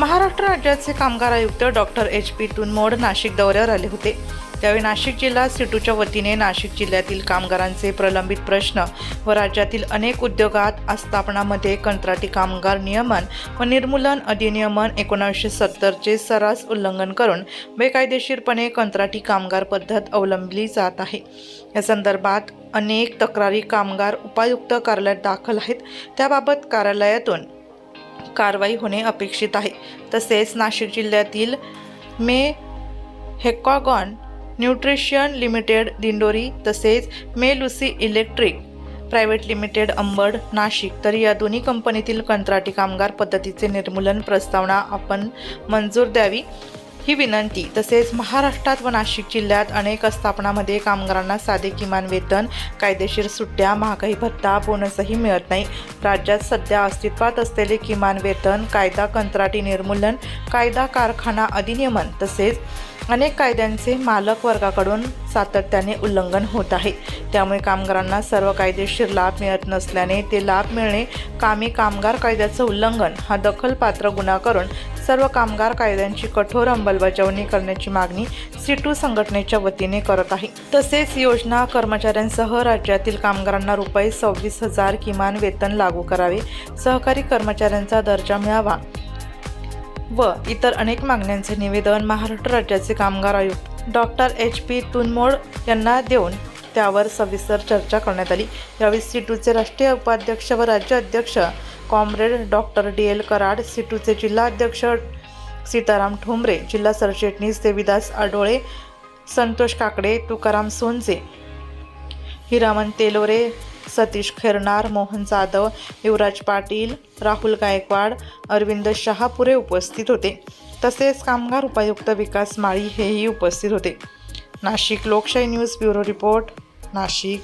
महाराष्ट्र राज्याचे कामगार आयुक्त doctor H P Tunmod Nashik दौऱ्यावर आले होते. त्यावेळी नाशिक जिल्हा सिटूच्या वतीने नाशिक जिल्ह्यातील कामगारांचे प्रलंबित प्रश्न व राज्यातील अनेक उद्योगात आस्थापनामध्ये कंत्राटी कामगार नियमन व निर्मूलन अधिनियमन एकोणावीसशे सत्तरचे सर्रास उल्लंघन करून बेकायदेशीरपणे कंत्राटी कामगार पद्धत अवलंबली जात आहे. या संदर्भात अनेक तक्रारी कामगार उपायुक्त कार्यालयात दाखल आहेत. त्याबाबत कार्यालयातून कारवाई होणे अपेक्षित आहे. तसेच नाशिक जिल्ह्यातील मे हेकॉगॉन न्यूट्रिशन लिमिटेड दिंडोरी तसेच मे Lucy electric private limited Ambad Nashik तर या दोन्ही कंपनीतील कंत्राटी कामगार पद्धतीचे निर्मूलन प्रस्तावना आपण मंजूर द्यावी. ही विनंती. तसेच महाराष्ट्रात व नाशिक जिल्ह्यात अनेक आस्थापनामध्ये कामगारांना साधे किमान वेतन कायदेशीर सुट्ट्या महागाई भत्ता बोनसही मिळत नाही. राज्यात सध्या अस्तित्वात असलेले किमान वेतन कायदा कंत्राटी निर्मूलन कायदा कारखाना अधिनियमन तसेच अनेक कायद्यांचे मालक वर्गाकडून सातत्याने उल्लंघन होत आहे. त्यामुळे कामगारांना सर्व कायदेशीर लाभ मिळत नसल्याने ते लाभ मिळणे कामी कामगार कायद्याचं उल्लंघन हा दखलपात्र गुन्हा करून सर्व कामगार कायद्यांची कठोर अंमलबजावणी करण्याची मागणी सिटू संघटनेच्या वतीने करत आहे. तसेच योजना कर्मचाऱ्यांसह राज्यातील कामगारांना रुपये सव्वीस हजार किमान वेतन लागू करावे. सहकारी कर्मचाऱ्यांचा दर्जा मिळावा. व इतर अनेक मागण्यांचे निवेदन महाराष्ट्र राज्याचे कामगार आयुक्त डॉक्टर एच पी तुनमोड यांना देऊन त्यावर सविस्तर चर्चा करण्यात आली. यावेळी सिटूचे राष्ट्रीय उपाध्यक्ष व राज्य अध्यक्ष comrade doctor D L Karad सिटूचे जिल्हाध्यक्ष सीताराम ठोंबरे जिल्हा सरचिटणीस देविदास आडोळे संतोष काकडे तुकाराम सोनजे हिरामन तेलोरे सतीश खेरनार मोहन जाधव युवराज पाटील राहुल गायकवाड अरविंद शहापुरे उपस्थित होते. तसेच कामगार उपायुक्त विकास माळी हेही उपस्थित होते. नाशिक लोकशाही न्यूज ब्युरो रिपोर्ट नाशिक.